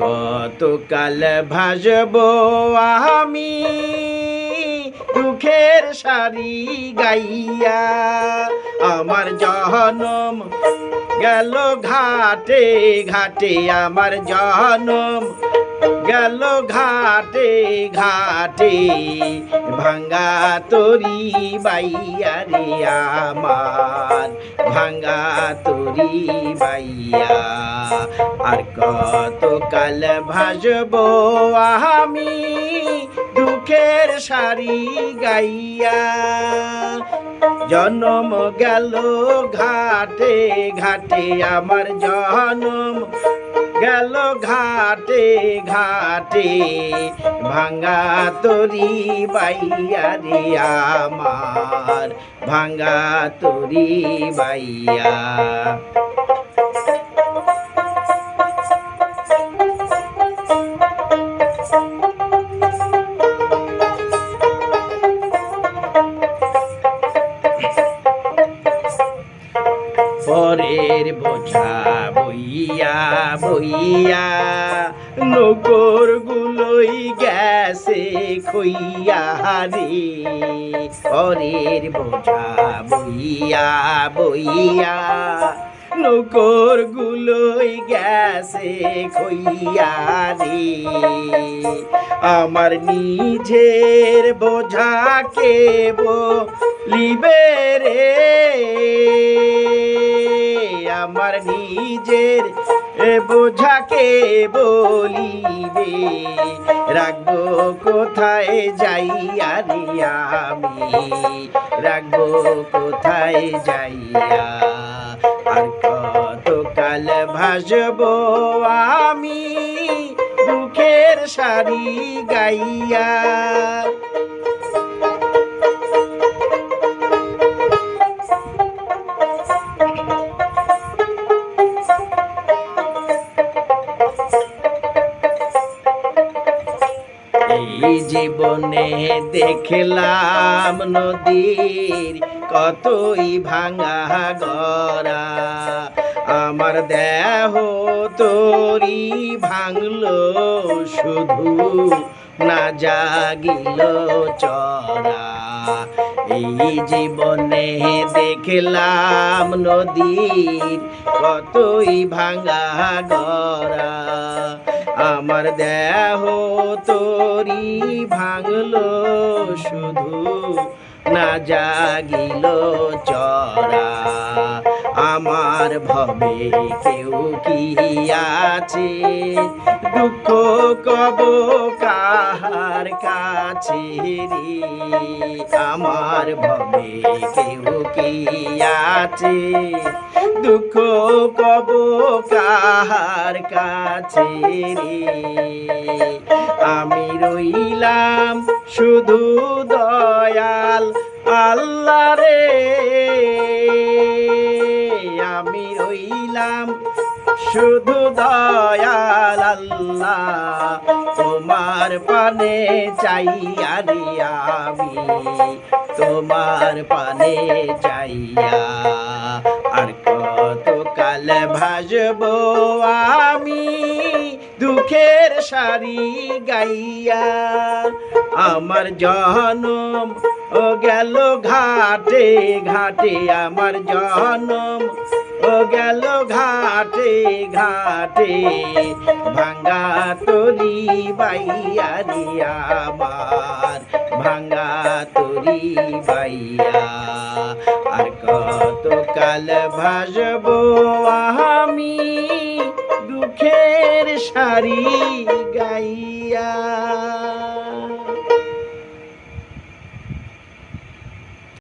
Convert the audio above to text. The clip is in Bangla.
কতকাল ভাজব আমি? দুঃখের সারি গাইয়া আমার জহনম গেল ঘাটে ঘাটে, আমার জহনম গেল ঘাটে ঘাটে, ভাঙ্গা তরি বাইয়া রে আমার, ভাঙ্গা তরি বাইয়া। আর কত কাল ভাজব আমি দুঃখের সারি গাইয়া। জনম গেল ঘাটে ঘাটে, আমার জনম গেল ঘাটে ঘাটে। ভাঙ্গা তরি বাইয়া রে আমার ভাঙ্গা তরি বাইয়া। পরের বোঝা বইয়া বইয়া, নগর গুলোই গেছে খইয়া রে পরের বোঝা বইয়া বইয়া, নগর গুলোই গেছে খইয়া রে আমার নিজের বোঝা কে বলিবে রে? আমার নিজের বোঝাকে বলিবে। রাখব কোথায় যাইয়া রে আমি? রাখব কোথায় যাইয়া? আর কত কাল ভাসবো আমি? দুঃখের শাড়ি গাইয়া। এই জীবনে দেখলাম নদীর কতই ভাঙা গড়া। আমার দেহ তোরি ভাঙলো, শুধু না জাগিল চরা এই জীবনে দেখলাম নদীর কতই ভাঙা গড়া। আমার দেহ তোরি ভাঙলো শুধু। না জাগিল চরা আমার ভবে কেউ কি আছে? দুঃখ কব কাহার কাছে আমার ভবে কেউ কি আছে, দুঃখ কব কাহার কাছে আমি রইলাম শুধু দয়াল আল্লাহ রে। আমি রইলাম শুধু দয়াল আল্লাহ। তোমার পানে চাইয়া রে আমি তোমার পানে চাইয়া আর কত কাল ভাজবো আমি দুঃখের সারি গাইয়া। আমার জনম ও গেল ঘাটে ঘাটে আমার জনম ও গেল ঘাটে ঘাটে ভাঙ্গা তরি বাইয়া রে আমার। ভাঙা তুরি বাইয়া আর কত কাল ভাসব আমি দুঃখের সারি গাইয়া।